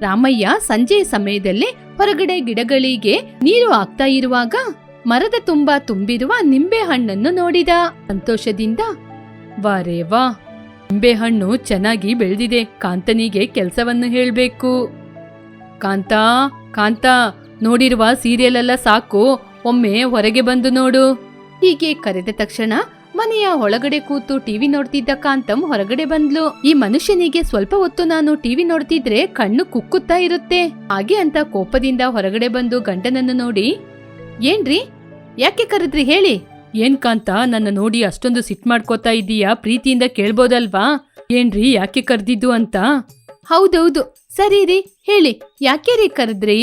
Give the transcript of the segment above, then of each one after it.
ರಾಮಯ್ಯ ಸಂಜೆಯ ಸಮಯದಲ್ಲಿ ಹೊರಗಡೆ ಗಿಡಗಳಿಗೆ ನೀರು ಹಾಕ್ತಾ ಇರುವಾಗ ಮರದ ತುಂಬಾ ತುಂಬಿರುವ ನಿಂಬೆ ಹಣ್ಣನ್ನು ನೋಡಿದ. ಸಂತೋಷದಿಂದ, ವಾರೇ ವಾ, ನಿಂಬೆ ಹಣ್ಣು ಚೆನ್ನಾಗಿ ಬೆಳೆದಿದೆ, ಕಾಂತನಿಗೆ ಕೆಲಸವನ್ನು ಹೇಳ್ಬೇಕು. ಕಾಂತ ಕಾಂತ, ನೋಡಿರುವ ಸೀರಿಯಲ್ ಎಲ್ಲ ಸಾಕು, ಒಮ್ಮೆ ಹೊರಗೆ ಬಂದು ನೋಡು. ಹೀಗೆ ಕರೆದ ತಕ್ಷಣ ಮನೆಯ ಒಳಗಡೆ ಕೂತು ಟಿವಿ ನೋಡ್ತಿದ್ದ ಕಾಂತಂ ಹೊರಗಡೆ ಬಂದ್ಲು. ಈ ಮನುಷ್ಯನಿಗೆ ಸ್ವಲ್ಪ ಹೊತ್ತು ನಾನು ಟಿವಿ ನೋಡ್ತಿದ್ರೆ ಕಣ್ಣು ಕುಕ್ಕುತ್ತಾ ಇರುತ್ತೆ. ಹಾಗೆ ಅಂತ ಕೋಪದಿಂದ ಹೊರಗಡೆ ಬಂದು ಗಂಡನನ್ನು ನೋಡಿ, ಏನ್ರಿ? ಯಾಕೆ ಕರೆದ್ರಿ ಹೇಳಿ? ಏನ್ ಕಾಂತ, ನನ್ನ ನೋಡಿ ಅಷ್ಟೊಂದು ಸಿಟ್ ಮಾಡ್ಕೋತಾ ಇದ್ದೀಯಾ? ಪ್ರೀತಿಯಿಂದ ಕೇಳ್ಬೋದಲ್ವಾ? ಏನ್ರಿ, ಯಾಕೆ ಕರ್ದಿದ್ದು ಅಂತ? ಹೌದೌದು. ಸರಿ ರೀ, ಹೇಳಿ. ಯಾಕೆ ರೀ ಕರೆದ್ರಿ?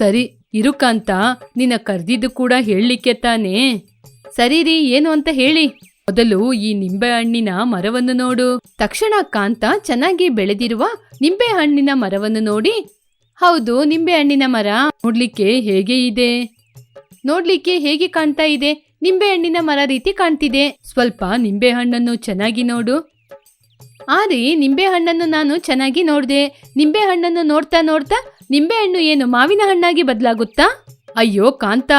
ಸರಿ ಇರುಕಾಂತ ನಿನ್ನ ಕರ್ದಿದ್ದು ಕೂಡ ಹೇಳಲಿಕ್ಕೆ ತಾನೇ. ಸರಿ ರೀ, ಏನು ಅಂತ ಹೇಳಿ. ಮೊದಲು ಈ ನಿಂಬೆ ಹಣ್ಣಿನ ಮರವನ್ನು ನೋಡು. ತಕ್ಷಣ ಕಾಂತ ಚೆನ್ನಾಗಿ ಬೆಳೆದಿರುವ ನಿಂಬೆ ಹಣ್ಣಿನ ಮರವನ್ನು ನೋಡಿ. ಹೌದು, ನಿಂಬೆ ಹಣ್ಣಿನ ಮರ ನೋಡ್ಲಿಕ್ಕೆ ಹೇಗೆ ಇದೆ? ನೋಡ್ಲಿಕ್ಕೆ ಹೇಗೆ ಕಾಣ್ತಾ ಇದೆ? ನಿಂಬೆ ಹಣ್ಣಿನ ಮರ ರೀತಿ ಕಾಣ್ತಿದೆ. ಸ್ವಲ್ಪ ನಿಂಬೆ ಹಣ್ಣನ್ನು ಚೆನ್ನಾಗಿ ನೋಡು. ಆ ರೀ, ನಿಂಬೆ ಹಣ್ಣನ್ನು ನಾನು ಚೆನ್ನಾಗಿ ನೋಡ್ದೆ. ನಿಂಬೆ ಹಣ್ಣನ್ನು ನೋಡ್ತಾ ನೋಡ್ತಾ ನಿಂಬೆ ಹಣ್ಣು ಏನು ಮಾವಿನ ಹಣ್ಣಾಗಿ ಬದಲಾಗುತ್ತಾ? ಅಯ್ಯೋ ಕಾಂತ,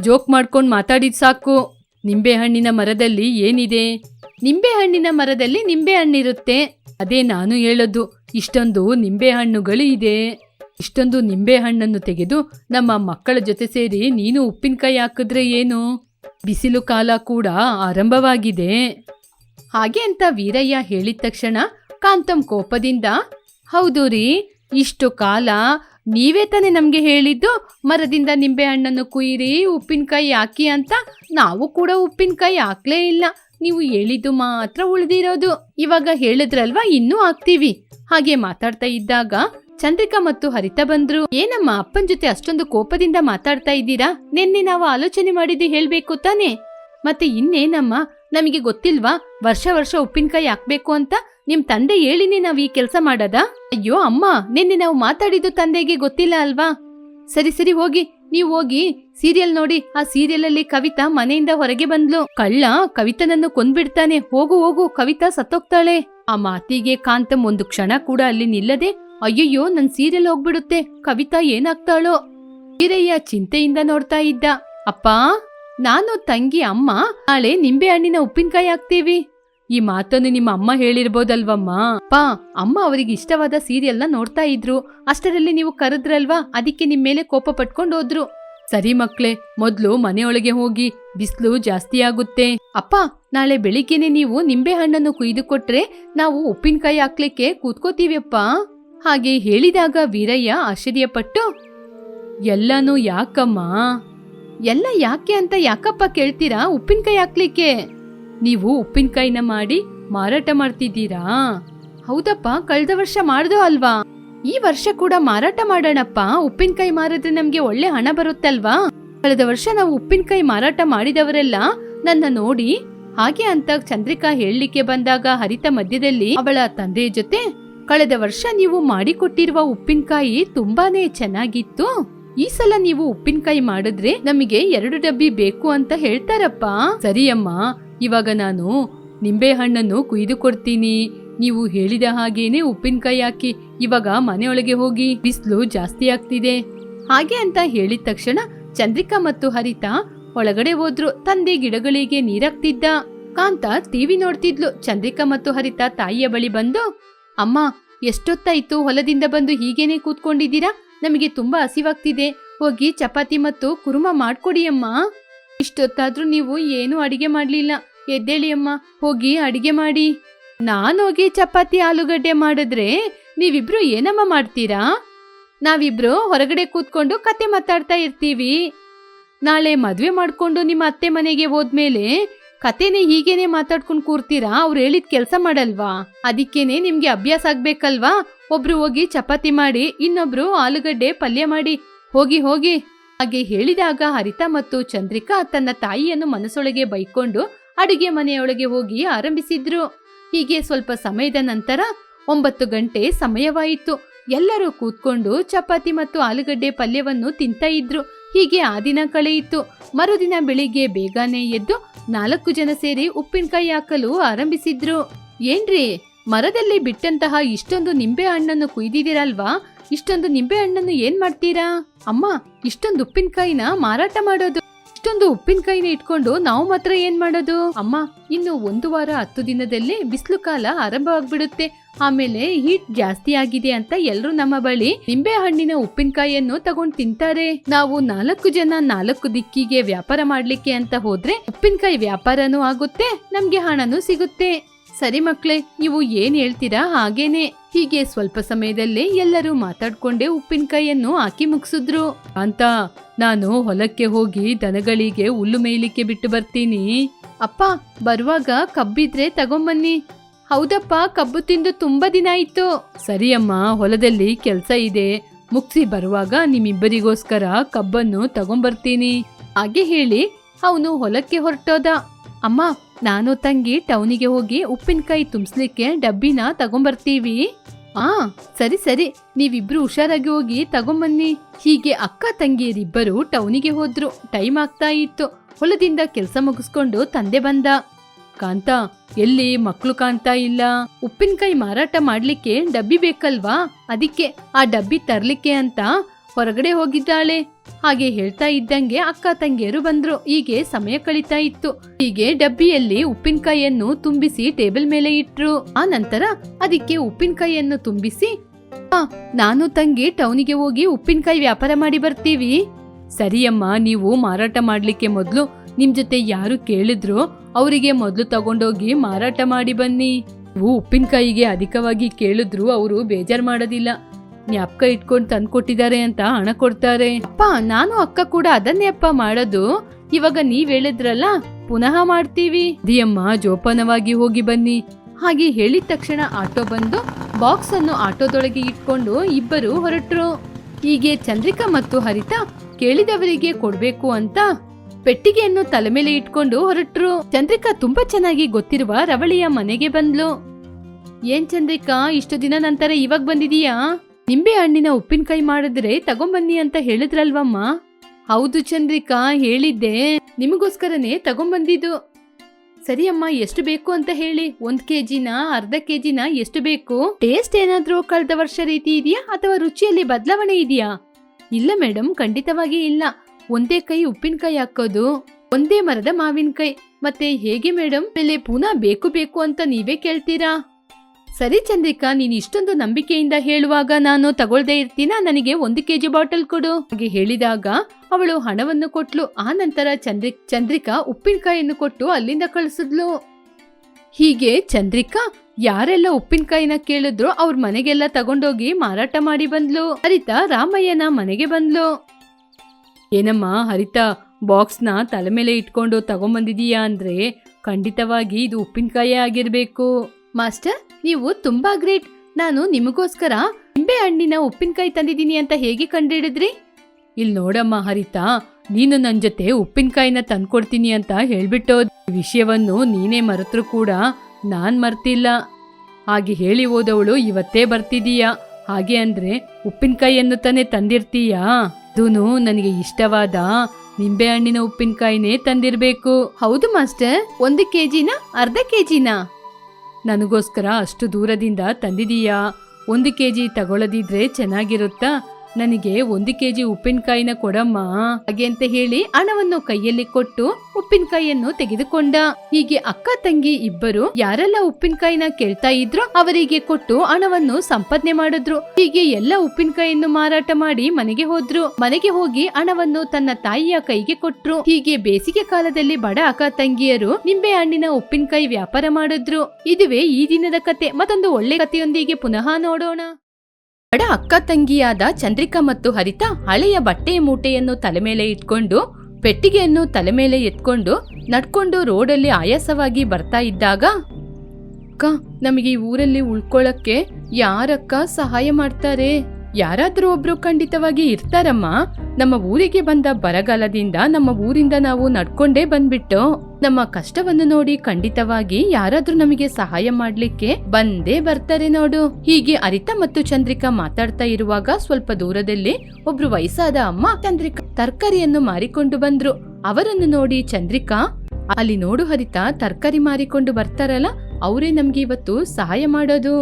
ಜೋಕ್ ಮಾಡ್ಕೊಂಡ್ ಮಾತಾಡಿದ್ ಸಾಕು. ನಿಂಬೆ ಹಣ್ಣಿನ ಮರದಲ್ಲಿ ಏನಿದೆ? ನಿಂಬೆಹಣ್ಣಿನ ಮರದಲ್ಲಿ ನಿಂಬೆಹಣ್ಣಿರುತ್ತೆ. ಅದೇ ನಾನು ಹೇಳೋದು. ಇಷ್ಟೊಂದು ನಿಂಬೆಹಣ್ಣುಗಳು ಇದೆ. ಇಷ್ಟೊಂದು ನಿಂಬೆಹಣ್ಣನ್ನು ತೆಗೆದು ನಮ್ಮ ಮಕ್ಕಳ ಜೊತೆ ಸೇರಿ ನೀನು ಉಪ್ಪಿನಕಾಯಿ ಹಾಕಿದ್ರೆ ಏನು? ಬಿಸಿಲು ಕಾಲ ಕೂಡ ಆರಂಭವಾಗಿದೆ. ಹಾಗೆ ಅಂತ ವೀರಯ್ಯ ಹೇಳಿದ ತಕ್ಷಣ ಕಾಂತಂ ಕೋಪದಿಂದ, ಹೌದು ರೀ, ಇಷ್ಟು ಕಾಲ ನೀವೇ ತಾನೇ ನಮ್ಗೆ ಹೇಳಿದ್ದು, ಮರದಿಂದ ನಿಂಬೆ ಹಣ್ಣನ್ನು ಕುಯ್ಯಿರಿ, ಉಪ್ಪಿನಕಾಯಿ ಹಾಕಿ ಅಂತ. ನಾವು ಕೂಡ ಉಪ್ಪಿನಕಾಯಿ ಹಾಕ್ಲೇ ಇಲ್ಲ. ನೀವು ಹೇಳಿದ್ದು ಮಾತ್ರ ಉಳಿದಿರೋದು. ಇವಾಗ ಹೇಳಿದ್ರಲ್ವಾ, ಇನ್ನೂ ಹಾಕ್ತೀವಿ. ಹಾಗೆ ಮಾತಾಡ್ತಾ ಇದ್ದಾಗ ಚಂದ್ರಿಕಾ ಮತ್ತು ಹರಿತ ಬಂದ್ರು. ಏನಮ್ಮ, ಅಪ್ಪನ್ ಜೊತೆ ಅಷ್ಟೊಂದು ಕೋಪದಿಂದ ಮಾತಾಡ್ತಾ ಇದ್ದೀರಾ? ನಿನ್ನೆ ನಾವು ಆಲೋಚನೆ ಮಾಡಿದ್ದು ಹೇಳ್ಬೇಕು ತಾನೇ? ಮತ್ತೆ ಇನ್ನೇನಮ್ಮ, ನಮಗೆ ಗೊತ್ತಿಲ್ವಾ? ವರ್ಷ ವರ್ಷ ಉಪ್ಪಿನಕಾಯಿ ಹಾಕ್ಬೇಕು ಅಂತ ನಿಮ್ ತಂದೆ ಹೇಳಿನೇ ನಾವ್ ಈ ಕೆಲಸ ಮಾಡದ? ಅಯ್ಯೋ ಅಮ್ಮ, ನಿನ್ನೆ ನಾವು ಮಾತಾಡಿದ್ದು ತಂದೆಗೆ ಗೊತ್ತಿಲ್ಲ ಅಲ್ವಾ? ಸರಿ ಸರಿ, ಹೋಗಿ. ನೀವು ಹೋಗಿ ಸೀರಿಯಲ್ ನೋಡಿ. ಆ ಸೀರಿಯಲ್ ಅಲ್ಲಿ ಕವಿತಾ ಮನೆಯಿಂದ ಹೊರಗೆ ಬಂದ್ಲು. ಕಳ್ಳ ಕವಿತನನ್ನು ಕೊಂದ್ಬಿಡ್ತಾನೆ. ಹೋಗು ಹೋಗು, ಕವಿತಾ ಸತ್ತೋಗ್ತಾಳೆ. ಆ ಮಾತಿಗೆ ಕಾಂತಮ್ ಒಂದು ಕ್ಷಣ ಕೂಡ ಅಲ್ಲಿ ನಿಲ್ಲದೆ, ಅಯ್ಯಯ್ಯೋ, ನನ್ ಸೀರಿಯಲ್ ಹೋಗ್ಬಿಡುತ್ತೆ. ಕವಿತಾ ಏನಾಗ್ತಾಳೋ? ಹಿರಯ್ಯ ಚಿಂತೆಯಿಂದ ನೋಡ್ತಾ ಇದ್ದ. ಅಪ್ಪ ನಾನು ತಂಗಿ ಅಮ್ಮ. ನಾಳೆ ನಿಂಬೆ ಹಣ್ಣಿನ ಉಪ್ಪಿನಕಾಯಿ ಹಾಕ್ತೀವಿ. ಈ ಮಾತನ್ನು ನಿಮ್ಮ ಅಮ್ಮ ಹೇಳಿರ್ಬೋದಲ್ವಮ್ಮ? ಪಾ, ಅಮ್ಮ ಅವರಿಗೆ ಇಷ್ಟವಾದ ಸೀರಿಯಲ್ನ ನೋಡ್ತಾ ಇದ್ರು. ಅಷ್ಟರಲ್ಲಿ ನೀವು ಕರೆದ್ರಲ್ವಾ? ಅದಕ್ಕೆ ನಿಮ್ಮ ಮೇಲೆ ಕೋಪ ಪಟ್ಕೊಂಡು ಹೋದ್ರು. ಸರಿ ಮಕ್ಳೇ, ಮೊದ್ಲು ಮನೆಯೊಳಗೆ ಹೋಗಿ ಬಿಸಿಲು ಜಾಸ್ತಿ ಆಗುತ್ತೆ. ಅಪ್ಪ, ನಾಳೆ ಬೆಳಿಗ್ಗೆನೆ ನೀವು ನಿಂಬೆ ಹಣ್ಣನ್ನು ಕುಯ್ದು ಕೊಟ್ರೆ ನಾವು ಉಪ್ಪಿನಕಾಯಿ ಹಾಕ್ಲಿಕ್ಕೆ ಕೂತ್ಕೋತೀವಿಯಪ್ಪ ಹಾಗೆ ಹೇಳಿದಾಗ ವೀರಯ್ಯ ಆಶ್ಚರ್ಯಪಟ್ಟು, ಎಲ್ಲನೂ ಯಾಕಮ್ಮ? ಎಲ್ಲ ಯಾಕೆ ಅಂತ ಯಾಕಪ್ಪ ಕೇಳ್ತೀರಾ? ಉಪ್ಪಿನಕಾಯಿ ಹಾಕ್ಲಿಕ್ಕೆ. ನೀವು ಉಪ್ಪಿನಕಾಯಿನ ಮಾಡಿ ಮಾರಾಟ ಮಾಡ್ತಿದ್ದೀರಾ? ಹೌದಪ್ಪ, ಕಳೆದ ವರ್ಷ ಮಾಡ್ದೋ ಅಲ್ವಾ? ಈ ವರ್ಷ ಕೂಡ ಮಾರಾಟ ಮಾಡೋಣಪ್ಪ. ಉಪ್ಪಿನಕಾಯಿ ಮಾರಿದ್ರೆ ನಮ್ಗೆ ಒಳ್ಳೆ ಹಣ ಬರುತ್ತಲ್ವಾ? ಕಳೆದ ವರ್ಷ ನಾವು ಉಪ್ಪಿನಕಾಯಿ ಮಾರಾಟ ಮಾಡಿದವರೆಲ್ಲ ನನ್ನ ನೋಡಿ ಹಾಗೆ ಅಂತ ಚಂದ್ರಿಕಾ ಹೇಳಲಿಕ್ಕೆ ಬಂದಾಗ ಹರಿತ ಮಧ್ಯದಲ್ಲಿ ಅವಳ ತಂದೆ ಜೊತೆ ಕಳೆದ ವರ್ಷ ನೀವು ಮಾಡಿಕೊಟ್ಟಿರುವ ಉಪ್ಪಿನಕಾಯಿ ತುಂಬಾನೇ ಚೆನ್ನಾಗಿತ್ತು. ಈ ಸಲ ನೀವು ಉಪ್ಪಿನಕಾಯಿ ಮಾಡಿದ್ರೆ ನಮಗೆ ಎರಡು ಡಬ್ಬಿ ಬೇಕು ಅಂತ ಹೇಳ್ತಾರಪ್ಪ. ಸರಿಯಮ್ಮ, ಇವಾಗ ನಾನು ನಿಂಬೆ ಹಣ್ಣನ್ನು ಕುಯ್ದು ಕೊಡ್ತೀನಿ. ನೀವು ಹೇಳಿದ ಹಾಗೇನೆ ಉಪ್ಪಿನಕಾಯಿ ಹಾಕಿ ಇವಾಗ ಮನೆಯೊಳಗೆ ಹೋಗಿ ಬಿಸಿಲು ಜಾಸ್ತಿ ಆಗ್ತಿದೆ. ಹಾಗೆ ಅಂತ ಹೇಳಿದ ತಕ್ಷಣ ಚಂದ್ರಿಕಾ ಮತ್ತು ಹರಿತಾ ಒಳಗಡೆ ಹೋದ್ರು. ತಂದೆ ಗಿಡಗಳಿಗೆ ನೀರಾಗ್ತಿದ್ದ ಕಾಂತ ಟಿವಿ ನೋಡ್ತಿದ್ಲು. ಚಂದ್ರಿಕಾ ಮತ್ತು ಹರಿತಾ ತಾಯಿಯ ಬಳಿ ಬಂದು, ಅಮ್ಮ, ಎಷ್ಟೊತ್ತಾಯ್ತು? ಹೊಲದಿಂದ ಬಂದು ಹೀಗೇನೆ ಕೂತ್ಕೊಂಡಿದ್ದೀರಾ? ನಮಗೆ ತುಂಬಾ ಹಸಿವಾಗ್ತಿದೆ. ಹೋಗಿ ಚಪಾತಿ ಮತ್ತು ಕುರುಮ ಮಾಡ್ಕೊಡಿ ಅಮ್ಮ. ಇಷ್ಟೊತ್ತಾದ್ರೂ ನೀವು ಏನು ಅಡಿಗೆ ಮಾಡ್ಲಿಲ್ಲ. ಎದ್ದೇಳಿ ಅಮ್ಮ. ಹೋಗಿ ಅಡಿಗೆ ಮಾಡಿ. ನಾನು ಹೋಗಿ ಚಪಾತಿ ಆಲೂಗಡ್ಡೆ ಮಾಡಿದ್ರೆ ನೀವಿಬ್ರು ಏನಮ್ಮ ಮಾಡ್ತೀರಾ? ನಾವಿಬ್ರು ಹೊರಗಡೆ ಕೂತ್ಕೊಂಡು ಕತೆ ಮಾತಾಡ್ತಾ ಇರ್ತೀವಿ. ನಾಳೆ ಮದುವೆ ಮಾಡ್ಕೊಂಡು ನಿಮ್ಮ ಅತ್ತೆ ಮನೆಗೆ ಹೋದ್ಮೇಲೆ ಕತೆನೆ ಹೀಗೇನೆ ಮಾತಾಡ್ಕೊಂಡು ಕೂರ್ತೀರಾ? ಅವ್ರು ಹೇಳಿದ ಕೆಲಸ ಮಾಡಲ್ವಾ? ಅದಕ್ಕೇನೆ ನಿಮ್ಗೆ ಅಭ್ಯಾಸ ಆಗ್ಬೇಕಲ್ವಾ? ಒಬ್ರು ಹೋಗಿ ಚಪಾತಿ ಮಾಡಿ, ಇನ್ನೊಬ್ರು ಆಲೂಗಡ್ಡೆ ಪಲ್ಯ ಮಾಡಿ, ಹೋಗಿ ಹೋಗಿ. ಹಾಗೆ ಹೇಳಿದಾಗ ಹರಿತ ಮತ್ತು ಚಂದ್ರಿಕಾ ತನ್ನ ತಾಯಿಯನ್ನು ಮನಸ್ಸೊಳಗೆ ಬೈಕೊಂಡು ಅಡುಗೆ ಮನೆಯೊಳಗೆ ಹೋಗಿ ಆರಂಭಿಸಿದ್ರು. ಹೀಗೆ ಸ್ವಲ್ಪ ಸಮಯದ ನಂತರ ಒಂಬತ್ತು ಗಂಟೆ ಸಮಯವಾಯಿತು. ಎಲ್ಲರೂ ಕೂತ್ಕೊಂಡು ಚಪಾತಿ ಮತ್ತು ಆಲೂಗಡ್ಡೆ ಪಲ್ಯವನ್ನು ತಿಂತ ಇದ್ರು. ಹೀಗೆ ಆ ದಿನ ಕಳೆಯಿತು. ಮರುದಿನ ಬೆಳಿಗ್ಗೆ ಬೇಗನೆ ಎದ್ದು ನಾಲ್ಕು ಜನ ಸೇರಿ ಉಪ್ಪಿನಕಾಯಿ ಹಾಕಲು ಆರಂಭಿಸಿದ್ರು. ಏನ್ರಿ? ಮರದಲ್ಲಿ ಬಿಟ್ಟಂತಹ ಇಷ್ಟೊಂದು ನಿಂಬೆ ಹಣ್ಣನ್ನು ಕುಯ್ದಿದ್ದೀರಲ್ವಾ? ಇಷ್ಟೊಂದು ನಿಂಬೆ ಹಣ್ಣನ್ನು ಏನ್ ಮಾಡ್ತೀರಾ? ಅಮ್ಮ, ಇಷ್ಟೊಂದು ಉಪ್ಪಿನಕಾಯಿನ ಮಾರಾಟ ಮಾಡೋದು. ಇಷ್ಟೊಂದು ಉಪ್ಪಿನಕಾಯಿನ ಇಟ್ಕೊಂಡು ನಾವು ಮಾತ್ರ ಏನ್ ಮಾಡೋದು? ಅಮ್ಮ, ಇನ್ನು ಒಂದು ವಾರ ಹತ್ತು ದಿನದಲ್ಲಿ ಬಿಸಿಲು ಕಾಲ ಆರಂಭ ಆಗ್ಬಿಡುತ್ತೆ ಆಮೇಲೆ ಹೀಟ್ ಜಾಸ್ತಿ ಆಗಿದೆ ಅಂತ ಎಲ್ಲರೂ ನಮ್ಮ ಬಳಿ ನಿಂಬೆ ಹಣ್ಣಿನ ಉಪ್ಪಿನಕಾಯಿಯನ್ನು ತಗೊಂಡ್ ತಿಂತಾರೆ. ನಾವು ನಾಲ್ಕು ಜನ ನಾಲ್ಕು ದಿಕ್ಕಿಗೆ ವ್ಯಾಪಾರ ಮಾಡ್ಲಿಕ್ಕೆ ಅಂತ ಹೋದ್ರೆ ಉಪ್ಪಿನಕಾಯಿ ವ್ಯಾಪಾರನೂ ಆಗುತ್ತೆ, ನಮ್ಗೆ ಹಣನೂ ಸಿಗುತ್ತೆ. ಸರಿ ಮಕ್ಳೇ, ನೀವು ಏನ್ ಹೇಳ್ತೀರಾ ಹಾಗೇನೆ. ಹೀಗೆ ಸ್ವಲ್ಪ ಸಮಯದಲ್ಲೇ ಎಲ್ಲರೂ ಮಾತಾಡ್ಕೊಂಡೇ ಉಪ್ಪಿನಕಾಯಿಯನ್ನು ಹಾಕಿ ಮುಗಿಸಿದ್ರು. ಅಂತ ನಾನು ಹೊಲಕ್ಕೆ ಹೋಗಿ ದನಗಳಿಗೆ ಹುಲ್ಲು ಮೇಯ್ಲಿಕ್ಕೆ ಬಿಟ್ಟು ಬರ್ತೀನಿ. ಅಪ್ಪ, ಬರುವಾಗ ಕಬ್ಬಿದ್ರೆ ತಗೊಂಬನ್ನಿ. ಹೌದಪ್ಪ, ಕಬ್ಬು ತಿಂದು ತುಂಬಾ ದಿನ ಆಯ್ತು. ಸರಿಯಮ್ಮ ಹೊಲದಲ್ಲಿ ಕೆಲಸ ಇದೆ. ಮುಗ್ಸಿ ಬರುವಾಗ ನಿಮ್ಮಿಬ್ಬರಿಗೋಸ್ಕರ ಕಬ್ಬನ್ನು ತಗೊಂಬರ್ತೀನಿ. ಹಾಗೆ ಹೇಳಿ, ಅವನು ಹೊಲಕ್ಕೆ ಹೊರಟೋದ. ಅಮ್ಮ ನಾನು ತಂಗಿ ಟೌನಿಗೆ ಹೋಗಿ ಉಪ್ಪಿನಕಾಯಿ ತುಂಬಿಸ್ಲಿಕ್ಕೆ ಡಬ್ಬಿನ ತಗೊಂಬರ್ತೀವಿ. ಆ, ಸರಿ ಸರಿ. ನೀವಿಬ್ರು ಹುಷಾರಾಗಿ ಹೋಗಿ ತಗೊಂಬನ್ನಿ. ಹೀಗೆ ಅಕ್ಕ ತಂಗಿಯರಿಬ್ಬರು ಟೌನಿಗೆ ಹೋದ್ರು. ಟೈಮ್ ಆಗ್ತಾ ಇತ್ತು. ಹೊಲದಿಂದ ಕೆಲಸ ಮುಗಿಸ್ಕೊಂಡು ತಂದೆ ಬಂದ. ಕಾಂತ, ಎಲ್ಲಿ ಮಕ್ಕಳು ಕಾಣ್ತಾ ಇಲ್ಲ? ಉಪ್ಪಿನಕಾಯಿ ಮಾರಾಟ ಮಾಡ್ಲಿಕ್ಕೆ ಡಬ್ಬಿ ಬೇಕಲ್ವಾ? ಅದಕ್ಕೆ ಆ ಡಬ್ಬಿ ತರ್ಲಿಕ್ಕೆ ಅಂತ ಹೊರಗಡೆ ಹೋಗಿದ್ದಾಳೆ. ಹಾಗೆ ಹೇಳ್ತಾ ಇದ್ದಂಗೆ ಅಕ್ಕ ತಂಗಿಯರು ಬಂದ್ರು. ಹೀಗೆ ಸಮಯ ಕಳೀತಾ ಇತ್ತು. ಹೀಗೆ ಡಬ್ಬಿಯಲ್ಲಿ ಉಪ್ಪಿನಕಾಯಿಯನ್ನು ತುಂಬಿಸಿ ಟೇಬಲ್ ಮೇಲೆ ಇಟ್ರು. ಆ ನಂತರ ಅದಕ್ಕೆ ಉಪ್ಪಿನಕಾಯಿಯನ್ನು ತುಂಬಿಸಿ "ಆ, ನಾನು ತಂಗಿ ಟೌನಿಗೆ ಹೋಗಿ ಉಪ್ಪಿನಕಾಯಿ ವ್ಯಾಪಾರ ಮಾಡಿ ಬರ್ತೀವಿ. ಸರಿಯಮ್ಮ ನೀವು ಮಾರಾಟ ಮಾಡ್ಲಿಕ್ಕೆ ಮೊದ್ಲು ನಿಮ್ ಜೊತೆ ಯಾರು ಕೇಳಿದ್ರು ಅವರಿಗೆ ಮೊದ್ಲು ತಗೊಂಡೋಗಿ ಮಾರಾಟ ಮಾಡಿ ಬನ್ನಿ. ನೀವು ಉಪ್ಪಿನಕಾಯಿಗೆ ಅಧಿಕವಾಗಿ ಕೇಳಿದ್ರು ಅವರು ಬೇಜಾರ್ ಮಾಡೋದಿಲ್ಲ. ಜ್ಞಾಪಕ ಇಟ್ಕೊಂಡು ತಂದ್ಕೊಟ್ಟಿದ್ದಾರೆ ಅಂತ ಹಣ ಕೊಡ್ತಾರೆ. ಅಪ್ಪ, ನಾನು ಅಕ್ಕ ಕೂಡ ಅದನ್ನೇ ಅಪ್ಪ ಮಾಡೋದು. ಇವಾಗ ನೀವ್ ಹೇಳಿದ್ರಲ್ಲ, ಪುನಃ ಮಾಡ್ತೀವಿ. ದಿಯಮ್ಮ, ಜೋಪಾನವಾಗಿ ಹೋಗಿ ಬನ್ನಿ. ಹಾಗೆ ಹೇಳಿದ ತಕ್ಷಣ ಆಟೋ ಬಂದು ಬಾಕ್ಸ್ ಅನ್ನು ಆಟೋದೊಳಗೆ ಇಟ್ಕೊಂಡು ಇಬ್ಬರು ಹೊರಟ್ರು. ಹೀಗೆ ಚಂದ್ರಿಕಾ ಮತ್ತು ಹರಿತಾ ಕೇಳಿದವರಿಗೆ ಕೊಡ್ಬೇಕು ಅಂತ ಪೆಟ್ಟಿಗೆಯನ್ನು ತಲೆ ಮೇಲೆ ಇಟ್ಕೊಂಡು ಹೊರಟ್ರು. ಚಂದ್ರಿಕಾ ತುಂಬಾ ಚೆನ್ನಾಗಿ ಗೊತ್ತಿರುವ ರವಳಿಯ ಮನೆಗೆ ಬಂದ್ಲು. ಏನ್ ಚಂದ್ರಿಕಾ, ಇಷ್ಟು ದಿನ ನಂತರ ಇವಾಗ ಬಂದಿದೀಯಾ? ನಿಂಬೆ ಹಣ್ಣಿನ ಉಪ್ಪಿನಕಾಯಿ ಮಾಡಿದ್ರೆ ತಗೊಂಬನ್ನಿ ಅಂತ ಹೇಳಿದ್ರಲ್ವಮ್ಮ? ಹೌದು ಚಂದ್ರಿಕಾ, ಹೇಳಿದ್ದೆ. ನಿಮಗೋಸ್ಕರನೇ ತಗೊಂಬಂದಿದ್ದು. ಸರಿ ಅಮ್ಮ ಎಷ್ಟು ಬೇಕು ಅಂತ ಹೇಳಿ. ಒಂದ್ ಕೆಜಿನ, ಅರ್ಧ ಕೆಜಿನ, ಎಷ್ಟು ಬೇಕು? ಟೇಸ್ಟ್ ಏನಾದ್ರೂ ಕಳೆದ ವರ್ಷ ರೀತಿ ಇದೆಯಾ ಅಥವಾ ರುಚಿಯಲ್ಲಿ ಬದಲಾವಣೆ ಇದೆಯಾ? ಇಲ್ಲ ಮೇಡಮ್ ಖಂಡಿತವಾಗಿ ಇಲ್ಲ. ಒಂದೇ ಕೈ ಉಪ್ಪಿನಕಾಯಿ ಹಾಕೋದು, ಒಂದೇ ಮರದ ಮಾವಿನಕಾಯಿ. ಮತ್ತೆ ಹೇಗೆ ಮೇಡಮ್ ಬೆಲೆ ಪುನಃ ಬೇಕು ಬೇಕು ಅಂತ ನೀವೇ ಕೇಳ್ತೀರಾ? ಸರಿ ಚಂದ್ರಿಕಾ, ನೀನ್ ಇಷ್ಟೊಂದು ನಂಬಿಕೆಯಿಂದ ಹೇಳುವಾಗ ನಾನು ತಗೊಳ್ದೇ ಇರ್ತೀನ? ನನಗೆ ಒಂದು ಕೆಜಿ ಬಾಟಲ್ ಕೊಡು. ಹಾಗೆ ಹೇಳಿದಾಗ ಅವಳು ಹಣವನ್ನು ಕೊಟ್ಲು. ಆ ನಂತರ ಚಂದ್ರಿ, ಚಂದ್ರಿಕಾ ಉಪ್ಪಿನಕಾಯಿಯನ್ನು ಕೊಟ್ಟು ಅಲ್ಲಿಂದ ಕಳಿಸಿದ್ಲು. ಹೀಗೆ ಚಂದ್ರಿಕಾ ಯಾರೆಲ್ಲ ಉಪ್ಪಿನಕಾಯಿನ ಕೇಳಿದ್ರು ಅವ್ರ ಮನೆಗೆಲ್ಲ ತಗೊಂಡೋಗಿ ಮಾರಾಟ ಮಾಡಿ ಬಂದ್ಲು. ಹರಿತಾ ರಾಮಯ್ಯನ ಮನೆಗೆ ಬಂದ್ಲು. ಏನಮ್ಮ ಹರಿತಾ, ಬಾಕ್ಸ್ನ ತಲೆ ಮೇಲೆ ಇಟ್ಕೊಂಡು ತಗೊಂಬಂದಿದೀಯಾ ಅಂದ್ರೆ ಖಂಡಿತವಾಗಿ ಇದು ಉಪ್ಪಿನಕಾಯಿ ಆಗಿರ್ಬೇಕು. ಮಾಸ್ಟರ್, ನೀವು ತುಂಬಾ ಗ್ರೇಟ್. ನಾನು ನಿಮಗೋಸ್ಕರ ನಿಂಬೆ ಹಣ್ಣಿನ ಉಪ್ಪಿನಕಾಯಿ ತಂದಿದ್ದೀನಿ ಅಂತ ಹೇಗೆ ಕಂಡಿಡಿದ್ರಿ ಇಲ್ಲಿ ನೋಡಮ್ಮ ಹರಿತಾ, ನೀನು ನನ್ನ ಜೊತೆ ಉಪ್ಪಿನಕಾಯಿನ ತಂದ್ಕೊಡ್ತೀನಿ ಅಂತ ಹೇಳ್ಬಿಟ್ಟು ವಿಷಯವನ್ನು ನೀನೇ ಮರೆತರು ಕೂಡ ನಾನ್ ಮರ್ತಿಲ್ಲ. ಹಾಗೆ ಹೇಳಿ ಹೋದವಳು ಇವತ್ತೇ ಬರ್ತಿದೀಯಾ? ಹಾಗೆ ಅಂದ್ರೆ ಉಪ್ಪಿನಕಾಯಿಯನ್ನು ತಾನೇ ತಂದಿರ್ತೀಯಾ? ಅದೂನು ನನಗೆ ಇಷ್ಟವಾದ ನಿಂಬೆ ಹಣ್ಣಿನ ಉಪ್ಪಿನಕಾಯಿನೇ ತಂದಿರ್ಬೇಕು. ಹೌದು ಮಾಸ್ಟರ್, ಒಂದು ಕೆಜಿನ, ಅರ್ಧ ಕೆಜಿನ. ನನಗೋಸ್ಕರ ಅಷ್ಟು ದೂರದಿಂದ ತಂದಿದೀಯಾ? ಒಂದು ಕೆಜಿ ತಗೊಳ್ಳದಿದ್ರೆ ಚೆನ್ನಾಗಿರುತ್ತಾ? ನನಗೆ ಒಂದು ಕೆಜಿ ಉಪ್ಪಿನಕಾಯಿನ ಕೊಡಮ್ಮ. ಹಾಗೆ ಅಂತ ಹೇಳಿ ಹಣವನ್ನು ಕೈಯಲ್ಲಿ ಕೊಟ್ಟು ಉಪ್ಪಿನಕಾಯಿಯನ್ನು ತೆಗೆದುಕೊಂಡ. ಹೀಗೆ ಅಕ್ಕ ತಂಗಿ ಇಬ್ಬರು ಯಾರೆಲ್ಲ ಉಪ್ಪಿನಕಾಯಿನ ಕೇಳ್ತಾ ಇದ್ರೋ ಅವರಿಗೆ ಕೊಟ್ಟು ಹಣವನ್ನು ಸಂಪಾದನೆ ಮಾಡಿದ್ರು. ಹೀಗೆ ಎಲ್ಲ ಉಪ್ಪಿನಕಾಯಿಯನ್ನು ಮಾರಾಟ ಮಾಡಿ ಮನೆಗೆ ಹೋದ್ರು. ಮನೆಗೆ ಹೋಗಿ ಹಣವನ್ನು ತನ್ನ ತಾಯಿಯ ಕೈಗೆ ಕೊಟ್ರು. ಹೀಗೆ ಬೇಸಿಗೆ ಕಾಲದಲ್ಲಿ ಬಡ ಅಕ್ಕ ತಂಗಿಯರು ನಿಂಬೆ ಹಣ್ಣಿನ ಉಪ್ಪಿನಕಾಯಿ ವ್ಯಾಪಾರ ಮಾಡಿದ್ರು. ಇದುವೇ ಈ ದಿನದ ಕತೆ. ಮತ್ತೊಂದು ಒಳ್ಳೆ ಕಥೆಯೊಂದಿಗೆ ಪುನಃ ನೋಡೋಣ. ಬಡ ಅಕ್ಕ ತಂಗಿಯಾದ ಚಂದ್ರಿಕಾ ಮತ್ತು ಹರಿತಾ ಹಳೆಯ ಬಟ್ಟೆಯ ಮೂಟೆಯನ್ನು ತಲೆ ಮೇಲೆ ಇಟ್ಕೊಂಡು, ಪೆಟ್ಟಿಗೆಯನ್ನು ತಲೆ ಮೇಲೆ ಎತ್ಕೊಂಡು ನಡ್ಕೊಂಡು ರೋಡಲ್ಲಿ ಆಯಾಸವಾಗಿ ಬರ್ತಾ ಇದ್ದಾಗ, ಅಕ್ಕ, ನಮಗೆ ಈ ಊರಲ್ಲಿ ಉಳ್ಕೊಳ್ಳಕ್ಕೆ ಯಾರಕ್ಕ ಸಹಾಯ ಮಾಡ್ತಾರೆ? ಯಾರಾದರೂ ಒಬ್ರು ಖಂಡಿತವಾಗಿ ಇರ್ತಾರಮ್ಮ. ನಮ್ಮ ಊರಿಗೆ ಬಂದ ಬರಗಾಲದಿಂದ ನಮ್ಮ ಊರಿಂದ ನಾವು ನಡ್ಕೊಂಡೇ ಬಂದ್ಬಿಟ್ಟು ನಮ್ಮ ಕಷ್ಟವನ್ನು ನೋಡಿ ಖಂಡಿತವಾಗಿ ಯಾರಾದ್ರೂ ನಮಗೆ ಸಹಾಯ ಮಾಡ್ಲಿಕ್ಕೆ ಬಂದೇ ಬರ್ತಾರೆ ನೋಡು. ಹೀಗೆ ಅರಿತ ಮತ್ತು ಚಂದ್ರಿಕಾ ಮಾತಾಡ್ತಾ ಇರುವಾಗ ಸ್ವಲ್ಪ ದೂರದಲ್ಲಿ ಒಬ್ರು ವಯಸ್ಸಾದ ಅಮ್ಮ ಚಂದ್ರಿಕಾ ತರಕಾರಿಯನ್ನು ಮಾರಿಕೊಂಡು ಬಂದ್ರು. ಅವರನ್ನು ನೋಡಿ ಚಂದ್ರಿಕಾ, ಅಲ್ಲಿ ನೋಡು ಹರಿತ, ತರಕಾರಿ ಮಾರಿಕೊಂಡು ಬರ್ತಾರಲ್ಲ, ಅವರೇ ನಮ್ಗೆ ಇವತ್ತು ಸಹಾಯ ಮಾಡೋದು.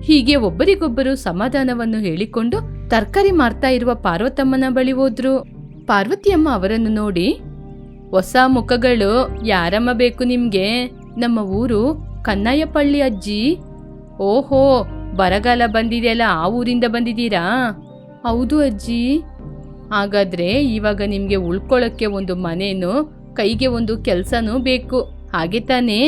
ಹೀಗೆ ಒಬ್ಬರಿಗೊಬ್ಬರು ಸಮಾಧಾನವನ್ನು ಹೇಳಿಕೊಂಡು ತರಕಾರಿ ಮಾರ್ತಾ ಇರುವ ಪಾರ್ವತಮ್ಮನ ಬಳಿ ಹೋದ್ರು. ಪಾರ್ವತಿಯಮ್ಮ ಅವರನ್ನು ನೋಡಿ ಹೊಸ ಮುಖಗಳು ಯಾರಮ್ಮ ಬೇಕು ನಿಮಗೆ? ನಮ್ಮ ಊರು ಕನ್ನಯ್ಯಪಳ್ಳಿ ಅಜ್ಜಿ. ಓಹೋ, ಬರಗಾಲ ಬಂದಿದೆಯಲ್ಲ, ಆ ಊರಿಂದ ಬಂದಿದ್ದೀರಾ? ಹೌದು ಅಜ್ಜಿ. ಹಾಗಾದರೆ ಇವಾಗ ನಿಮಗೆ ಉಳ್ಕೊಳ್ಳೋಕ್ಕೆ ಒಂದು ಮನೇನು, ಕೈಗೆ ಒಂದು ಕೆಲಸನೂ ಬೇಕು. ಹಾಗೆ ತಾನೇ?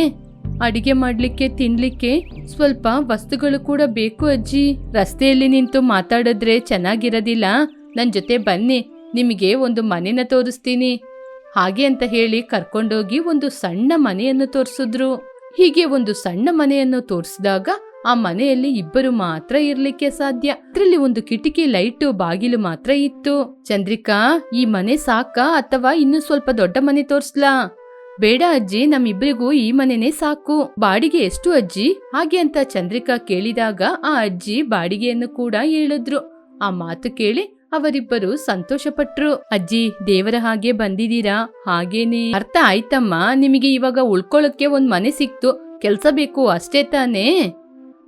ಅಡಿಗೆ ಮಾಡಲಿಕ್ಕೆ ತಿನ್ನಲಿಕ್ಕೆ ಸ್ವಲ್ಪ ವಸ್ತುಗಳು ಕೂಡ ಬೇಕು ಅಜ್ಜಿ. ರಸ್ತೆಯಲ್ಲಿ ನಿಂತು ಮಾತಾಡಿದ್ರೆ ಚೆನ್ನಾಗಿರೋದಿಲ್ಲ. ನನ್ನ ಜೊತೆ ಬನ್ನಿ, ನಿಮಗೆ ಒಂದು ಮನೇನ ತೋರಿಸ್ತೀನಿ. ಹಾಗೆ ಅಂತ ಹೇಳಿ ಕರ್ಕೊಂಡೋಗಿ ಒಂದು ಸಣ್ಣ ಮನೆಯನ್ನು ತೋರಿಸಿದ್ರು. ಹೀಗೆ ಒಂದು ಸಣ್ಣ ಮನೆಯನ್ನು ತೋರಿಸಿದಾಗ ಆ ಮನೆಯಲ್ಲಿ ಇಬ್ಬರು ಮಾತ್ರ ಇರ್ಲಿಕ್ಕೆ ಸಾಧ್ಯ. ಅದರಲ್ಲಿ ಒಂದು ಕಿಟಕಿ ಲೈಟು ಬಾಗಿಲು ಮಾತ್ರ ಇತ್ತು. ಚಂದ್ರಿಕಾ, ಈ ಮನೆ ಸಾಕ ಅಥವಾ ಇನ್ನು ಸ್ವಲ್ಪ ದೊಡ್ಡ ಮನೆ ತೋರಿಸ್ಲಾ? ಬೇಡ ಅಜ್ಜಿ ನಮ್ಮಿಬ್ಬರಿಗೂ ಈ ಮನೆನೇ ಸಾಕು. ಬಾಡಿಗೆ ಎಷ್ಟು ಅಜ್ಜಿ? ಹಾಗೆ ಅಂತ ಚಂದ್ರಿಕಾ ಕೇಳಿದಾಗ ಆ ಅಜ್ಜಿ ಬಾಡಿಗೆಯನ್ನು ಕೂಡ ಹೇಳಿದ್ರು. ಆ ಮಾತು ಕೇಳಿ ಅವರಿಬ್ಬರು ಸಂತೋಷಪಟ್ರು. ಅಜ್ಜಿ, ದೇವರ ಹಾಗೆ ಬಂದಿದ್ದೀರಾ? ಹಾಗೇನೆ? ಅರ್ಥ ಆಯ್ತಮ್ಮ. ನಿಮಗೆ ಇವಾಗ ಉಳ್ಕೊಳ್ಳೋಕೆ ಒಂದ್ ಮನೆ ಸಿಕ್ತು. ಕೆಲ್ಸ ಬೇಕು ಅಷ್ಟೇ ತಾನೇ?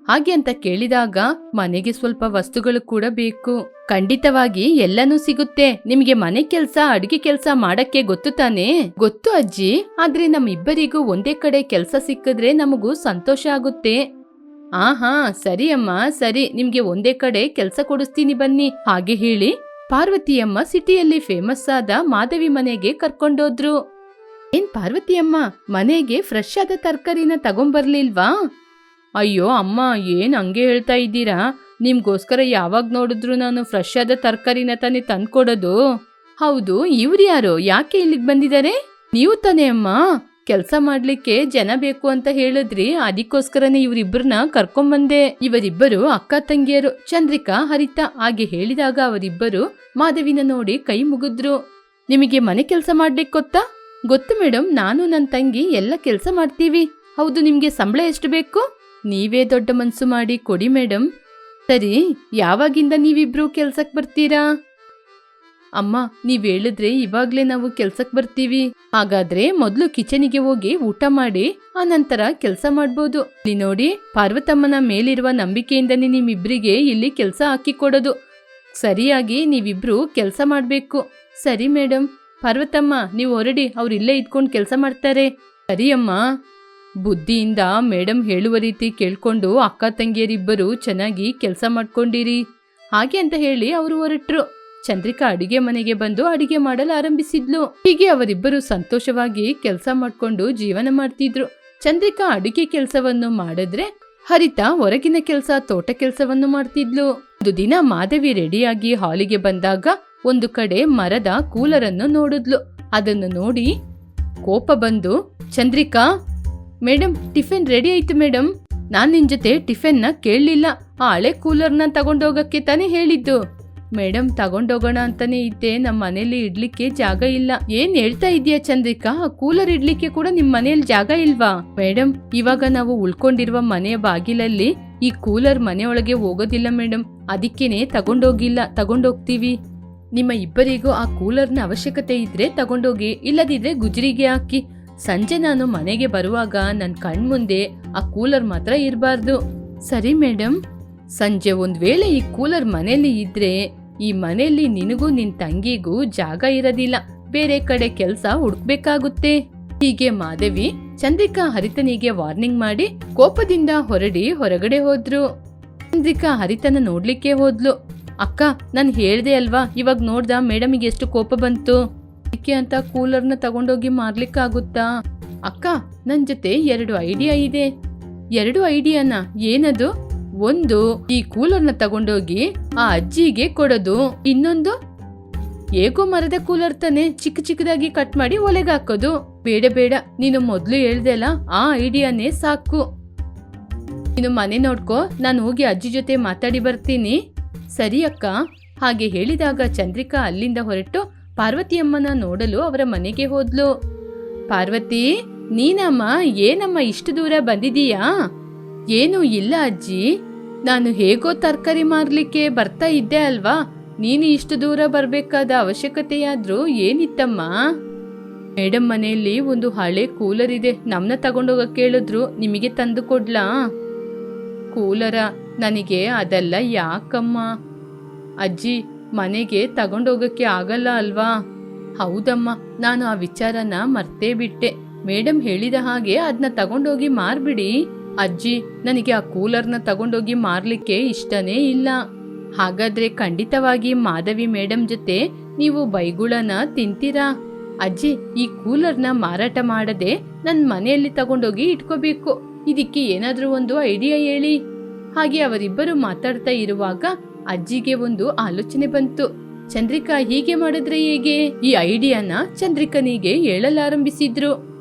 ಹಾಗೆ ಅಂತ ಕೇಳಿದಾಗ, ಮನೆಗೆ ಸ್ವಲ್ಪ ವಸ್ತುಗಳು ಕೂಡ ಬೇಕು. ಖಂಡಿತವಾಗಿ ಎಲ್ಲನೂ ಸಿಗುತ್ತೆ. ನಿಮಗೆ ಮನೆ ಕೆಲ್ಸ, ಅಡಿಗೆ ಕೆಲ್ಸ ಮಾಡಕ್ಕೆ ಗೊತ್ತು ತಾನೇ? ಗೊತ್ತು ಅಜ್ಜಿ. ಆದ್ರೆ ನಮ್ಮಿಬ್ಬರಿಗೂ ಒಂದೇ ಕಡೆ ಕೆಲ್ಸ ಸಿಕ್ಕಿದ್ರೆ ನಮಗೂ ಸಂತೋಷ ಆಗುತ್ತೆ. ಆ ಹಾ ಸರಿ. ಅಮ್ಮ ಸರಿ ನಿಮ್ಗೆ ಒಂದೇ ಕಡೆ ಕೆಲ್ಸ ಕೊಡಿಸ್ತೀನಿ ಬನ್ನಿ. ಹಾಗೆ ಹೇಳಿ ಪಾರ್ವತಿಯಮ್ಮ ಸಿಟಿಯಲ್ಲಿ ಫೇಮಸ್ ಆದ ಮಾಧವಿ ಮನೆಗೆ ಕರ್ಕೊಂಡೋದ್ರು. ಏನ್ ಪಾರ್ವತಿಯಮ್ಮ, ಮನೆಗೆ ಫ್ರೆಶ್ ಆದ ತರಕಾರಿನ ತಗೊಂಬರ್ಲಿಲ್ವಾ? ಅಯ್ಯೋ, ಅಮ್ಮ, ಏನ್ ಹಂಗೆ ಹೇಳ್ತಾ ಇದ್ದೀರಾ? ನಿಮ್ಗೋಸ್ಕರ ಯಾವಾಗ ನೋಡಿದ್ರು ನಾನು ಫ್ರೆಶ್ ಆದ ತರಕಾರಿನ ತಾನೇ ತಂದ್ಕೊಡೋದು. ಹೌದು, ಇವ್ರು ಯಾರು? ಯಾಕೆ ಇಲ್ಲಿಗೆ ಬಂದಿದ್ದಾರೆ? ನೀವು ತಾನೇ ಅಮ್ಮ? ಕೆಲಸ ಮಾಡ್ಲಿಕ್ಕೆ ಜನ ಬೇಕು ಅಂತ ಹೇಳಿದ್ರಿ, ಅದಕ್ಕೋಸ್ಕರನೇ ಇವರಿಬ್ಬರನ್ನ ಕರ್ಕೊಂಬಂದೆ. ಇವರಿಬ್ಬರು ಅಕ್ಕ ತಂಗಿಯರು, ಚಂದ್ರಿಕಾ, ಹರಿತಾ ಹಾಗೆ ಹೇಳಿದಾಗ ಅವರಿಬ್ಬರು ಮಾಧವಿನ ನೋಡಿ ಕೈ ಮುಗಿದ್ರು. ನಿಮಗೆ ಮನೆ ಕೆಲಸ ಮಾಡ್ಲಿಕ್ಕೆ ಗೊತ್ತಾ? ಗೊತ್ತು ಮೇಡಮ್ ನಾನು ನನ್ನ ತಂಗಿ ಎಲ್ಲ ಕೆಲಸ ಮಾಡ್ತೀವಿ. ಹೌದು, ನಿಮಗೆ ಸಂಬಳ ಎಷ್ಟು ಬೇಕು? ನೀವೇ ದೊಡ್ಡ ಮನ್ಸು ಮಾಡಿ ಕೊಡಿ ಮೇಡಮ್ ಸರಿ, ಯಾವಾಗಿಂದ ನೀವಿಬ್ರು ಕೆಲ್ಸಕ್ಕೆ ಬರ್ತೀರಾ? ಅಮ್ಮ, ನೀವ್ ಹೇಳಿದ್ರೆ ಇವಾಗ್ಲೇ ನಾವು ಕೆಲ್ಸಕ್ ಬರ್ತೀವಿ. ಹಾಗಾದ್ರೆ ಮೊದ್ಲು ಕಿಚನಿಗೆ ಹೋಗಿ ಊಟ ಮಾಡಿ ಆ ನಂತರ ಕೆಲ್ಸ ಮಾಡ್ಬೋದು. ಇಲ್ಲಿ ನೋಡಿ, ಪಾರ್ವತಮ್ಮನ ಮೇಲಿರುವ ನಂಬಿಕೆಯಿಂದನೇ ನಿಮ್ಮಿಬ್ರಿಗೆ ಇಲ್ಲಿ ಕೆಲ್ಸ ಹಾಕಿಕೊಡೋದು ಸರಿಯಾಗಿ ನೀವಿಬ್ರು ಕೆಲ್ಸ ಮಾಡ್ಬೇಕು. ಸರಿ ಮೇಡಮ್ ಪಾರ್ವತಮ್ಮ, ನೀವು ಹೊರಡಿ, ಅವ್ರು ಇಲ್ಲೇ ಇದ್ಕೊಂಡು ಕೆಲಸ ಮಾಡ್ತಾರೆ. ಸರಿ ಅಮ್ಮ. ಬುದ್ಧಿಯಿಂದ ಮೇಡಮ್ ಹೇಳುವ ರೀತಿ ಕೇಳ್ಕೊಂಡು ಅಕ್ಕ ತಂಗಿಯರಿಬ್ಬರು ಚೆನ್ನಾಗಿ ಕೆಲಸ ಮಾಡ್ಕೊಂಡಿರಿ. ಹಾಗೆ ಅಂತ ಹೇಳಿ ಅವರು ಹೊರಟ್ರು. ಚಂದ್ರಿಕಾ ಅಡಿಗೆ ಮನೆಗೆ ಬಂದು ಅಡಿಗೆ ಮಾಡಲು ಆರಂಭಿಸಿದ್ಲು. ಹೀಗೆ ಅವರಿಬ್ಬರು ಸಂತೋಷವಾಗಿ ಕೆಲಸ ಮಾಡ್ಕೊಂಡು ಜೀವನ ಮಾಡ್ತಿದ್ರು. ಚಂದ್ರಿಕಾ ಅಡಿಗೆ ಕೆಲಸವನ್ನು ಮಾಡಿದ್ರೆ ಹರಿತಾ ಹೊರಗಿನ ಕೆಲಸ, ತೋಟ ಕೆಲಸವನ್ನು ಮಾಡ್ತಿದ್ಲು. ಒಂದು ದಿನ ಮಾಧವಿ ರೆಡಿಯಾಗಿ ಹಾಲಿಗೆ ಬಂದಾಗ ಒಂದು ಕಡೆ ಮರದ ಕೂಲರನ್ನು ನೋಡಿದ್ಲು. ಅದನ್ನು ನೋಡಿ ಕೋಪ ಬಂದು, ಚಂದ್ರಿಕಾ ಮೇಡಮ್ ಟಿಫಿನ್ ರೆಡಿ ಆಯ್ತು ಮೇಡಮ್ ನಾನು ನಿನ್ ಜೊತೆ ಟಿಫಿನ್ನ ಕೇಳಲಿಲ್ಲ. ಆ ಹಳೆ ಕೂಲರ್ನ ತಗೊಂಡೋಗಕ್ಕೆ ತಾನೇ ಹೇಳಿದ್ದು. ಮೇಡಮ್ ತಗೊಂಡೋಗೋಣ ಅಂತಾನೆ ಇದ್ದೆ. ನಮ್ಮ ಮನೇಲಿ ಇಡ್ಲಿಕ್ಕೆ ಜಾಗ ಇಲ್ಲ. ಏನ್ ಹೇಳ್ತಾ ಇದೀಯ ಚಂದ್ರಿಕಾ? ಕೂಲರ್ ಇಡ್ಲಿಕ್ಕೆ ಕೂಡ ನಿಮ್ ಮನೇಲಿ ಜಾಗ ಇಲ್ವಾ? ಮೇಡಮ್ ಇವಾಗ ನಾವು ಉಳ್ಕೊಂಡಿರುವ ಮನೆಯ ಬಾಗಿಲಲ್ಲಿ ಈ ಕೂಲರ್ ಮನೆಯೊಳಗೆ ಹೋಗೋದಿಲ್ಲ ಮೇಡಮ್ ಅದಕ್ಕೇನೆ ತಗೊಂಡೋಗಿಲ್ಲ. ತಗೊಂಡೋಗ್ತೀವಿ. ನಿಮ್ಮ ಇಬ್ಬರಿಗೂ ಆ ಕೂಲರ್ನ ಅವಶ್ಯಕತೆ ಇದ್ರೆ ತಗೊಂಡೋಗಿ, ಇಲ್ಲದಿದ್ರೆ ಗುಜರಿಗೆ ಹಾಕಿ. ಸಂಜೆ ನಾನು ಮನೆಗೆ ಬರುವಾಗ ನನ್ನ ಕಣ್ಮುಂದೆ ಆ ಕೂಲರ್ ಮಾತ್ರ ಇರಬಾರ್ದು. ಸರಿ ಮೇಡಮ್ ಸಂಜೆ ಒಂದ್ ವೇಳೆ ಈ ಕೂಲರ್ ಮನೆಯಲ್ಲಿ ಇದ್ರೆ, ಈ ಮನೆಯಲ್ಲಿ ನಿನಗೂ ನಿನ್ ತಂಗಿಗೂ ಜಾಗ ಇರೋದಿಲ್ಲ. ಬೇರೆ ಕಡೆ ಕೆಲಸ ಹುಡುಕ್ಬೇಕಾಗುತ್ತೆ. ಹೀಗೆ ಮಾಧವಿ ಚಂದ್ರಿಕಾ ಹರಿತನಿಗೆ ವಾರ್ನಿಂಗ್ ಮಾಡಿ ಕೋಪದಿಂದ ಹೊರಡಿ ಹೊರಗಡೆ ಹೋದ್ರು. ಚಂದ್ರಿಕಾ ಹರಿತನ ನೋಡ್ಲಿಕ್ಕೆ ಹೋದ್ಲು. ಅಕ್ಕ, ನಾನು ಹೇಳ್ದೆ ಅಲ್ವಾ, ಇವಾಗ ನೋಡ್ದ ಮೇಡಮಿಗೆ ಎಷ್ಟು ಕೋಪ ಬಂತು. ಅದಕ್ಕೆ ಅಂತ ಕೂಲರ್ನ ತಗೊಂಡೋಗಿ ಮಾರ್ಲಿಕ್ಕಾಗುತ್ತಾ? ಅಕ್ಕ ನನ್ನ ಜೊತೆ ಎರಡು ಐಡಿಯಾ ಇದೆ. ಎರಡು ಐಡಿಯಾನ? ಏನದು? ಒಂದು ಈ ಕೂಲರ್ನ ತಗೊಂಡೋಗಿ ಆ ಅಜ್ಜಿಗೆ ಕೊಡೋದು. ಇನ್ನೊಂದು? ಏಕೋ ಮರದ ಕೂಲರ್ ತಾನೆ ಚಿಕ್ಕ ಚಿಕ್ಕದಾಗಿ ಕಟ್ ಮಾಡಿ ಒಲೆಗೆ ಹಾಕೋದು. ಬೇಡ ಬೇಡ. ನೀನು ಮೊದ್ಲು ಹೇಳ್ದೆಲ್ಲ ಆ ಐಡಿಯಾನೇ ಸಾಕು. ನೀನು ಮನೆ ನೋಡ್ಕೋ, ನಾನು ಹೋಗಿ ಅಜ್ಜಿ ಜೊತೆ ಮಾತಾಡಿ ಬರ್ತೀನಿ. ಸರಿ ಅಕ್ಕ. ಹಾಗೆ ಹೇಳಿದಾಗ ಚಂದ್ರಿಕಾ ಅಲ್ಲಿಂದ ಹೊರಟು ಪಾರ್ವತಿಯಮ್ಮನ ನೋಡಲು ಅವರ ಮನೆಗೆ ಹೋದ್ಲು. ಪಾರ್ವತಿ, ನೀನಮ್ಮ, ಏನಮ್ಮ ಇಷ್ಟು ದೂರ ಬಂದಿದೀಯಾ ಏನೂ ಇಲ್ಲ ಅಜ್ಜಿ. ನಾನು ಹೇಗೋ ತರಕಾರಿ ಮಾರಲಿಕ್ಕೆ ಬರ್ತಾ ಇದ್ದೆ ಅಲ್ವಾ? ನೀನು ಇಷ್ಟು ದೂರ ಬರಬೇಕಾದ ಅವಶ್ಯಕತೆಯಾದರೂ ಏನಿತ್ತಮ್ಮ? ಮೇಡಮ್ ಮನೆಯಲ್ಲಿ ಒಂದು ಹಳೆ ಕೂಲರ್ ಇದೆ. ನಮ್ಮನ್ನ ತಗೊಂಡೋಗಕ್ಕೆ ಕೇಳಿದ್ರು ನಿಮಗೆ ತಂದು ಕೊಡ್ಲಾ? ಕೂಲರ? ನನಗೆ ಅದೆಲ್ಲ ಯಾಕಮ್ಮ? ಅಜ್ಜಿ, ಮನೆಗೆ ತಗೊಂಡೋಗಕ್ಕೆ ಆಗಲ್ಲ ಅಲ್ವಾ? ಹೌದಮ್ಮ, ನಾನು ಆ ವಿಚಾರನ ಮರ್ತೇ ಬಿಟ್ಟೆ. ಮೇಡಮ್ ಹೇಳಿದ ಹಾಗೆ ಅದನ್ನ ತಗೊಂಡೋಗಿ ಮಾರ್ಬಿಡಿ. ಅಜ್ಜಿ, ನನಗೆ ಆ ಕೂಲರ್ನ ತಗೊಂಡೋಗಿ ಮಾರ್ಲಿಕ್ಕೆ ಇಷ್ಟನೇ ಇಲ್ಲ. ಹಾಗಾದ್ರೆ ಖಂಡಿತವಾಗಿ ಮಾಧವಿ ಮೇಡಮ್ ಜೊತೆ ನೀವು ಬೈಗುಳನ ತಿಂತೀರಾ? ಅಜ್ಜಿ, ಈ ಕೂಲರ್ನ ಮಾರಾಟ ಮಾಡದೆ ನನ್ನ ಮನೆಯಲ್ಲಿ ತಗೊಂಡೋಗಿ ಇಟ್ಕೋಬೇಕು. ಇದಕ್ಕೆ ಏನಾದರೂ ಒಂದು ಐಡಿಯಾ ಹೇಳಿ. ಹಾಗೆ ಅವರಿಬ್ಬರು ಮಾತಾಡ್ತಾ ಇರುವಾಗ ಅಜ್ಜಿಗೆ ಒಂದು ಆಲೋಚನೆ ಬಂತು. ಚಂದ್ರಿಕಾ ಹೀಗೆ ಮಾಡಿದ್ರೆ ಹೇಗೆ? ಈ ಐಡಿಯಾನ ಚಂದ್ರಿಕನಿಗೆ ಹೇಳಲಾರಂಭಿಸಿದ್ರು.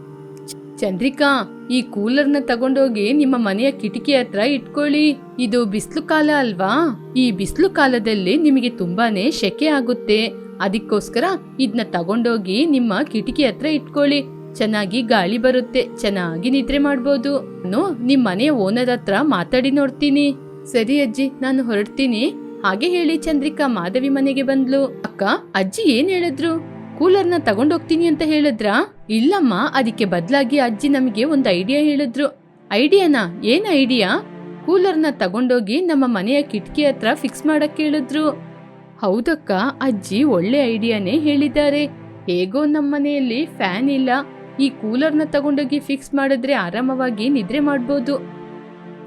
ಚಂದ್ರಿಕಾ! ಈ ಕೂಲರ್ನ ತಗೊಂಡೋಗಿ ನಿಮ್ಮ ಮನೆಯ ಕಿಟಕಿ ಹತ್ರ ಇಟ್ಕೊಳ್ಳಿ. ಇದು ಬಿಸಿಲು ಕಾಲ ಅಲ್ವಾ? ಈ ಬಿಸಿಲು ಕಾಲದಲ್ಲಿ ನಿಮಗೆ ತುಂಬಾನೇ ಶೆಕೆ ಆಗುತ್ತೆ. ಅದಕ್ಕೋಸ್ಕರ ಇದನ್ನ ತಗೊಂಡೋಗಿ ನಿಮ್ಮ ಕಿಟಕಿ ಹತ್ರ ಇಟ್ಕೊಳ್ಳಿ. ಚೆನ್ನಾಗಿ ಗಾಳಿ ಬರುತ್ತೆ. ಚೆನ್ನಾಗಿ ನಿದ್ರೆ ಮಾಡ್ಬೋದು. ನಾನು ನಿಮ್ ಮನೆಯ ಓನರ್ ಹತ್ರ ಮಾತಾಡಿ ನೋಡ್ತೀನಿ. ಸರಿ ಅಜ್ಜಿ, ನಾನು ಹೊರಡ್ತೀನಿ. ಹಾಗೆ ಹೇಳಿ ಚಂದ್ರಿಕಾ ಮಾಧವಿ ಮನೆಗೆ ಬಂದ್ಲು. ಅಕ್ಕ, ಅಜ್ಜಿ ಏನ್ ಹೇಳಿದ್ರು? ಕೂಲರ್ನ ತಗೊಂಡೋಗ್ತೀನಿ ಅಂತ ಹೇಳಿದ್ರಾ? ಇಲ್ಲಮ್ಮ, ಅದಕ್ಕೆ ಬದಲಾಗಿ ಅಜ್ಜಿ ನಮಗೆ ಒಂದು ಐಡಿಯಾ ಹೇಳಿದ್ರು. ಐಡಿಯಾನಾ? ಏನ್ ಐಡಿಯಾ? ಕೂಲರ್ನ ತಗೊಂಡೋಗಿ ನಮ್ಮ ಮನೆಯ ಕಿಟಕಿ ಹತ್ರ ಫಿಕ್ಸ್ ಮಾಡಕ್ ಹೇಳಿದ್ರು. ಹೌದಕ್ಕ, ಅಜ್ಜಿ ಒಳ್ಳೆ ಐಡಿಯಾನೇ ಹೇಳಿದ್ದಾರೆ. ಹೇಗೋ ನಮ್ಮ ಮನೆಯಲ್ಲಿ ಫ್ಯಾನ್ ಇಲ್ಲ. ಈ ಕೂಲರ್ನ ತಗೊಂಡೋಗಿ ಫಿಕ್ಸ್ ಮಾಡಿದ್ರೆ ಆರಾಮವಾಗಿ ನಿದ್ರೆ ಮಾಡ್ಬೋದು.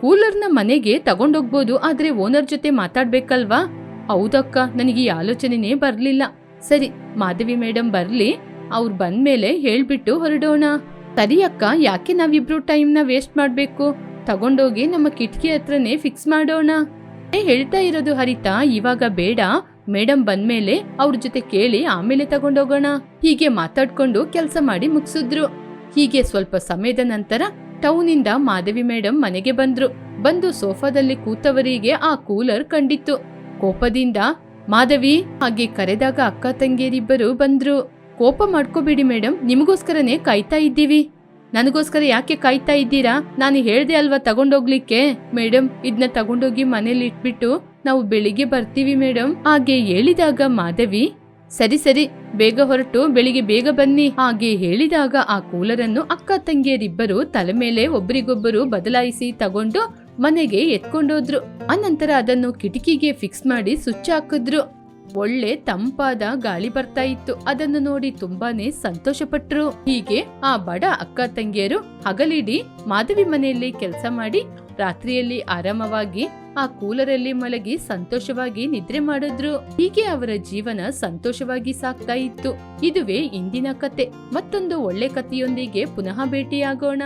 ಕೂಲರ್ನ ಮನೆಗೆ ತಗೊಂಡೋಗ್ಬೋದು, ಆದ್ರೆ ಓನರ್ ಜೊತೆ ಮಾತಾಡ್ಬೇಕಲ್ವಾ? ಹೌದಕ್ಕ, ನನಗೆ ಈ ಆಲೋಚನೆನೇ ಬರ್ಲಿಲ್ಲ. ಸರಿ, ಮಾಧವಿ ಮೇಡಮ್ ಬರ್ಲಿ, ಅವ್ರು ಬಂದ್ಮೇಲೆ ಹೇಳ್ಬಿಟ್ಟು ಹೊರಡೋಣ. ಸರಿ ಅಕ್ಕ, ಯಾಕೆ ನಾವಿಬ್ರು ಟೈಮ್ನ ವೇಸ್ಟ್ ಮಾಡ್ಬೇಕು? ತಗೊಂಡೋಗಿ ನಮ್ಮ ಕಿಟಕಿ ಹತ್ರನೇ ಫಿಕ್ಸ್ ಮಾಡೋಣ. ಹೇಳ್ತಾ ಇರೋದು ಹರಿತಾ, ಇವಾಗ ಬೇಡ. ಮೇಡಮ್ ಬಂದ್ಮೇಲೆ ಅವ್ರ ಜೊತೆ ಕೇಳಿ ಆಮೇಲೆ ತಗೊಂಡೋಗೋಣ. ಹೀಗೆ ಮಾತಾಡ್ಕೊಂಡು ಕೆಲಸ ಮಾಡಿ ಮುಗಿಸಿದ್ರು. ಹೀಗೆ ಸ್ವಲ್ಪ ಸಮಯದ ನಂತರ ಟೌನಿಂದ ಮಾಧವಿ ಮೇಡಮ್ ಮನೆಗೆ ಬಂದ್ರು. ಬಂದು ಸೋಫಾದಲ್ಲಿ ಕೂತವರಿಗೆ ಆ ಕೂಲರ್ ಕಂಡಿತ್ತು. ಕೋಪದಿಂದ ಮಾಧವಿ ಹಾಗೆ ಕರೆದಾಗ ಅಕ್ಕ ತಂಗಿಯರಿಬ್ಬರು ಬಂದ್ರು. ಕೋಪ ಮಾಡ್ಕೋಬೇಡಿ ಮೇಡಮ್ ನಿಮಗೋಸ್ಕರನೇ ಕಾಯ್ತಾ ಇದ್ದೀವಿ. ನನಗೋಸ್ಕರ ಯಾಕೆ ಕಾಯ್ತಾ ಇದ್ದೀರಾ? ನಾನು ಹೇಳ್ದೆ ಅಲ್ವಾ ತಗೊಂಡೋಗ್ಲಿಕ್ಕೆ? ಮೇಡಮ್ ಇದನ್ನ ತಗೊಂಡೋಗಿ ಮನೇಲಿ ಇಟ್ಬಿಟ್ಟು ನಾವು ಬೆಳಿಗ್ಗೆ ಬರ್ತೀವಿ ಮೇಡಮ್ ಹಾಗೆ ಹೇಳಿದಾಗ ಮಾಧವಿ, ಸರಿ ಸರಿ, ಬೇಗ ಹೊರಟು, ಬೆಳಿಗ್ಗೆ ಬೇಗ ಬನ್ನಿ. ಹಾಗೆ ಹೇಳಿದಾಗ ಆ ಕೂಲರನ್ನು ಅಕ್ಕ ತಂಗಿಯರಿಬ್ಬರು ತಲೆ ಮೇಲೆ ಒಬ್ಬರಿಗೊಬ್ಬರು ಬದಲಾಯಿಸಿ ತಗೊಂಡು ಮನೆಗೆ ಎತ್ಕೊಂಡೋದ್ರು. ಅನಂತರ ಅದನ್ನು ಕಿಟಕಿಗೆ ಫಿಕ್ಸ್ ಮಾಡಿ ಸ್ವಿಚ್ ಹಾಕಿದ್ರು. ಒಳ್ಳೆ ತಂಪಾದ ಗಾಳಿ ಬರ್ತಾ ಇತ್ತು. ಅದನ್ನು ನೋಡಿ ತುಂಬಾನೇ ಸಂತೋಷಪಟ್ರು. ಹೀಗೆ ಆ ಬಡ ಅಕ್ಕ ತಂಗಿಯರು ಹಗಲಿಡಿ ಮಾಧವಿ ಮನೆಯಲ್ಲಿ ಕೆಲಸ ಮಾಡಿ ರಾತ್ರಿಯಲ್ಲಿ ಆರಾಮವಾಗಿ ಆ ಕೂಲರಲ್ಲಿ ಮಲಗಿ ಸಂತೋಷವಾಗಿ ನಿದ್ರೆ ಮಾಡಿದ್ರು. ಹೀಗೆ ಅವರ ಜೀವನ ಸಂತೋಷವಾಗಿ ಸಾಗ್ತಾ ಇತ್ತು. ಇದುವೇ ಇಂದಿನ ಕತೆ. ಮತ್ತೊಂದು ಒಳ್ಳೆ ಕಥೆಯೊಂದಿಗೆ ಪುನಃ ಭೇಟಿಯಾಗೋಣ.